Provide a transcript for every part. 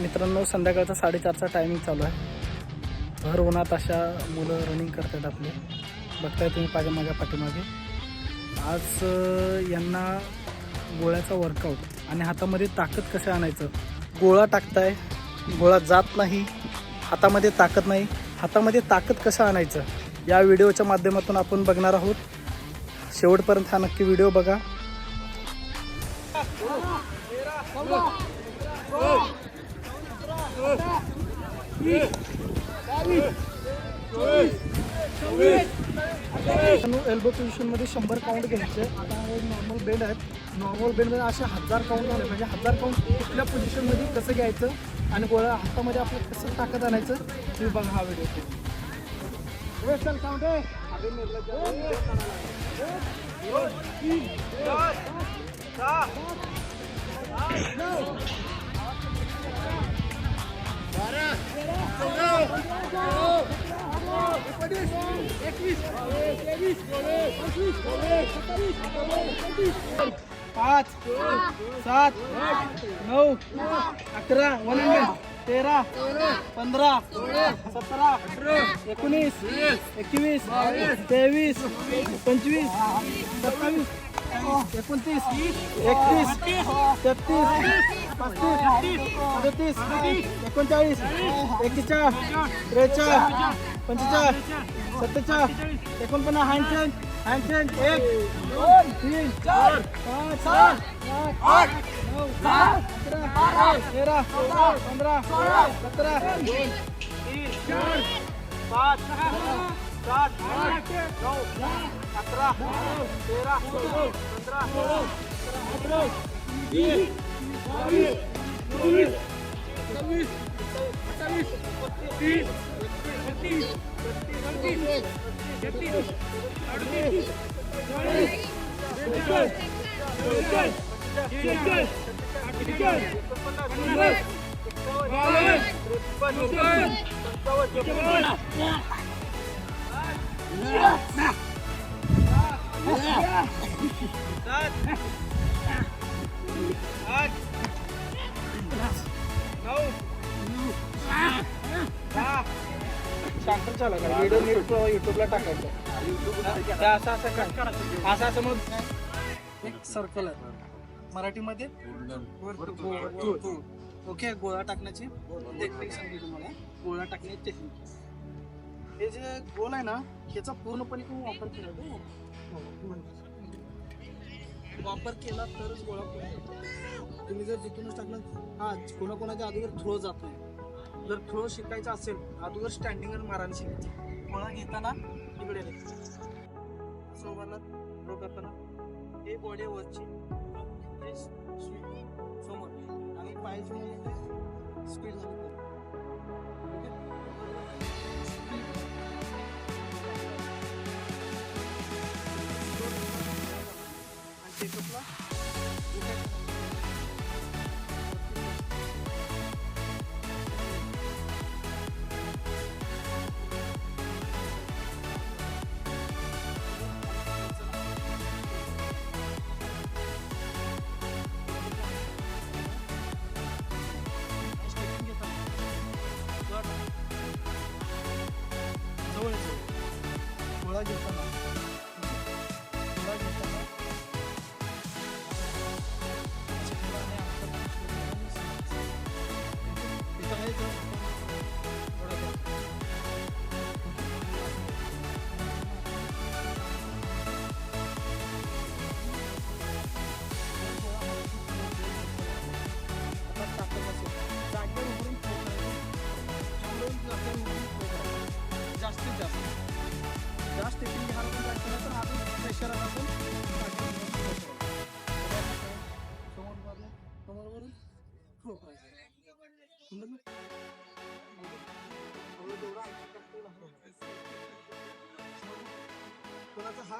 मित्रांनो संध्याकाळचा साडेचारचा टायमिंग चालू आहे भर उन्हात अशा मुलं रनिंग करतात आपले बघताय तुम्ही पाहिजे माझ्या पाठीमागे आज यांना गोळ्याचा वर्कआउट आणि हातामध्ये ताकद कसं आणायचं गोळा टाकताय गोळा जात नाही हातामध्ये ताकद नाही हातामध्ये ताकद कसं आणायचं या व्हिडिओच्या माध्यमातून आपण बघणार आहोत शेवटपर्यंत हा नक्की व्हिडिओ बघा एल्बो पोझिशनमध्ये शंभर काउंट घ्यायचे. आता नॉर्मल बेंड आहेत. नॉर्मल बेंडमध्ये असे हजार काउंट झाले म्हणजे हजार काउंट कुठल्या पोझिशनमध्ये कसं घ्यायचं आणि गोळ्या हातामध्ये आपलं कसं ताकद आणायचं तुम्ही बघा हा व्हिडिओ काउंट आहे पाच सात नऊ अकरा वन तेरा पंधरा सतरा एकोणीस एकवीस तेवीस पंचवीस सत्तावीस एकोणतीस एकतीस तेहतीस पस्तीस अडतीस एकोणचाळीस एक्केचाळीस त्रेचाळीस पंचेचाळीस सत्तेचाळीस एकोणपन्नास हँडचेन हँडचेन एक दोन तीन चार पाच सात आठ नऊ दहा अकरा तेरा पंधरा सतरा तीन चार पाच सात आठ नऊ अकरा तेरा पंधरा अठरा वीस बावीस चोवीस सव्वीस अठ्ठावीस तीस एकतीस बत्तीस तेहतीस अडतीस चाळीस बेचाळीस चव्वेचाळीस शेहेचाळीस अठ्ठेचाळीस पन्नास बावन्न त्रेपन्न चौपन्न पंचावन्न सात आठ नऊ दहा शांत चालू करा व्हिडिओ नीट युट्यूबला टाकायचं असं असं करायचं असं असं मग एक सर्कल आहे मराठीमध्ये ओके गोळा टाकण्याची टेक्निक सांगली तुम्हाला. गोळा टाकण्याची टेक्निक हे जे गोल आहे ना ह्याचा पूर्णपणे वापर केला. हो, हो, हो. वापर केला तरच गोळा तुम्ही जर जिथूनच टाकलं हा कोणाकोणाच्या अगोदर थ्रो जातो जर थ्रो शिकायचा असेल अगोदर स्टँडिंग आणि मारायला शिकायचं. गोळा घेताना इकडे रे थ्रो करताना हे बॉडी वरची समोर. आणि पायाची स्पीड झाली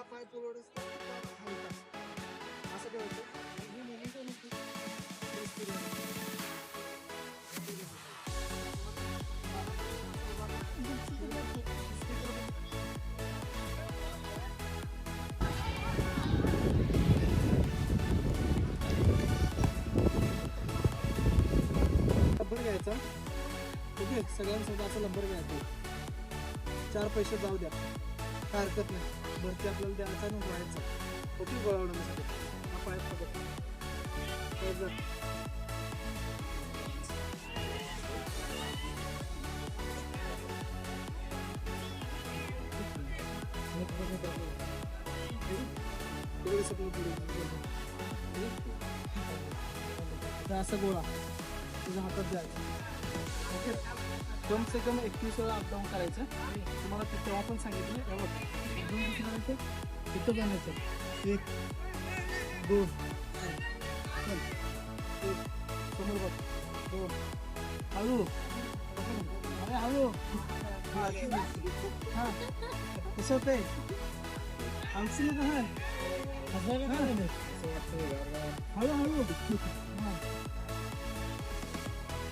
कोणाचा पाय पुरवड असतो असतो. असं काय होतं आणि ही movement घ्यायचा सगळ्यांसोबत असा नंबर घ्यायचा चार पैसे जाऊ द्या. काय हरकत नाही. भरती आपल्याला द्यायचा अचानक व्हायचं ओके गोळा उडवण्यासाठी हा पाय पकड. असा गोळा तुझ्या हातात द्यायचा. ओके कम से कम एकवीस वेळा अपडाऊन करायचं. तुम्हाला ते तेव्हा पण सांगितलं एवढं दोन दिवशी करायचं तिथं बनायचं एक दोन चल. एक समोर बघ. दोन. हळू. अरे हळू. हा कसं होतंय? आमचं नाही कसं? हळू हळू. हा.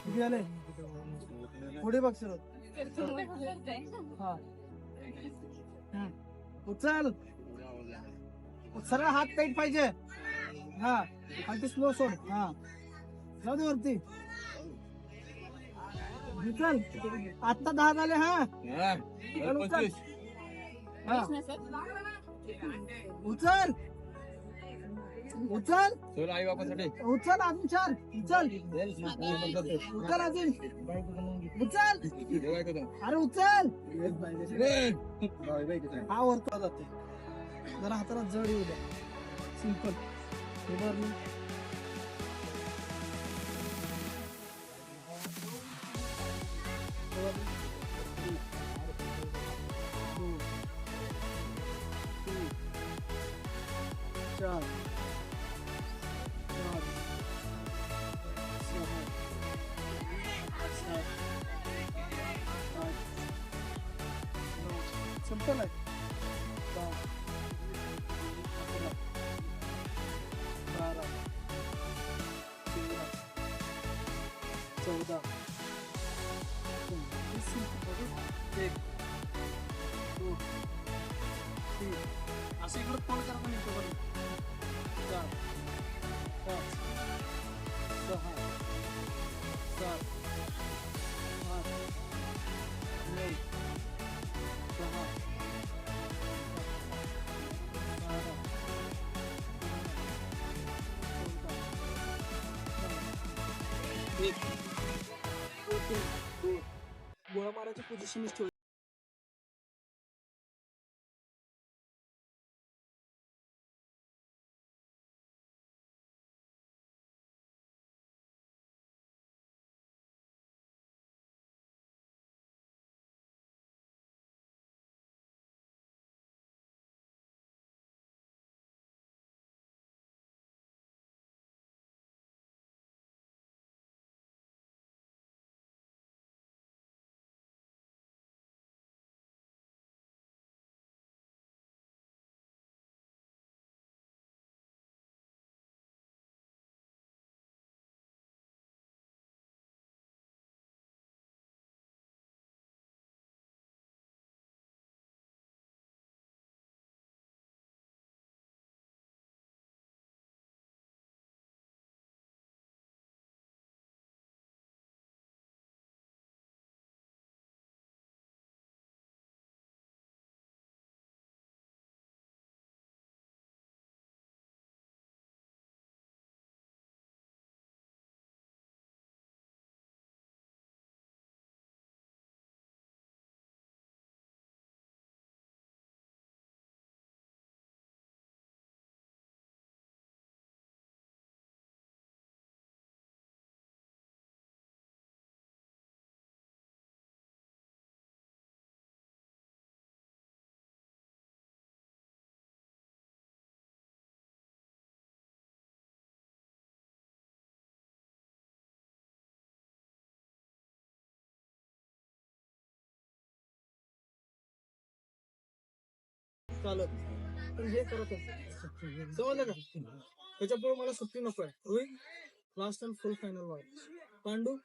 किती आले पुढे बघ सर हा. उचल. सरळ हात टाईट पाहिजे. हा आणि ते स्लो सोड. हा. जाऊ दे वरती. उचल. आत्ता दहा झाले हा. चल, उचल. हा. उचल. उचल. आई बापासाठी. उचल चार उचल. उचल अजून. उचल. अरे उचल. हा वरतो जाते. जरा हाताला जड येऊ द्या सिंपल उभारली उभारली. सिंपल आहे अकरा बारा तेरा चौदा एक दोन तीन असं इकडं तोंड करा पण येतो चार पाच एक दोन तीन दोन गोळा चालत पण हे करत समजलं का त्याच्यामुळे मला सुट्टी नको आहे. Rohit last and full final वर पांडू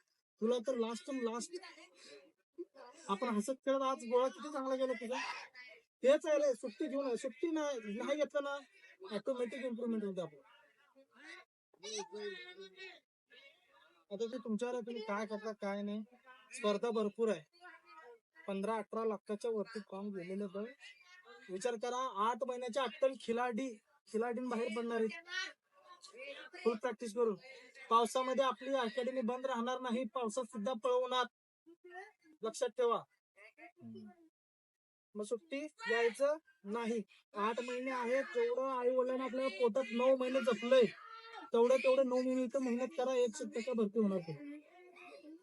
तुला तर लास्ट अँड लास्ट आपण हसत खेळत आज गोळा किती चांगला गेला तुझा? तेच आहे रे. सुट्टी घेऊन सुट्टी नाही नाही घेतलं ना ऑटोमॅटिक इम्प्रुव्हमेंट होते आपण आता ते तुमच्यावर आहे, तुम्ही काय करता काय नाही. स्पर्धा भरपूर आहे. पंधरा अठरा लाखाच्या वरती काम गेलेलं तर विचार करा आठ महिन्याच्या अट्टल खिलाडी खिलाडीन बाहेर पडणार आहेत. फुल प्रॅक्टिस करून. पावसामध्ये आपली अकॅडमी बंद राहणार नाही पावसात सुद्धा पळवणार. लक्षात ठेवा. मग सुट्टी द्यायचं नाही. आठ महिने आहेत जेवढं आई वडिलांना आपल्या पोटात नऊ महिने जपलंय. तेवढं तेवढं नऊ महिने इथं मेहनत करा एक टक्का भरती होणार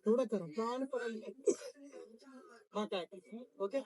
तेवढं करा. प्राण हा काय? ओके?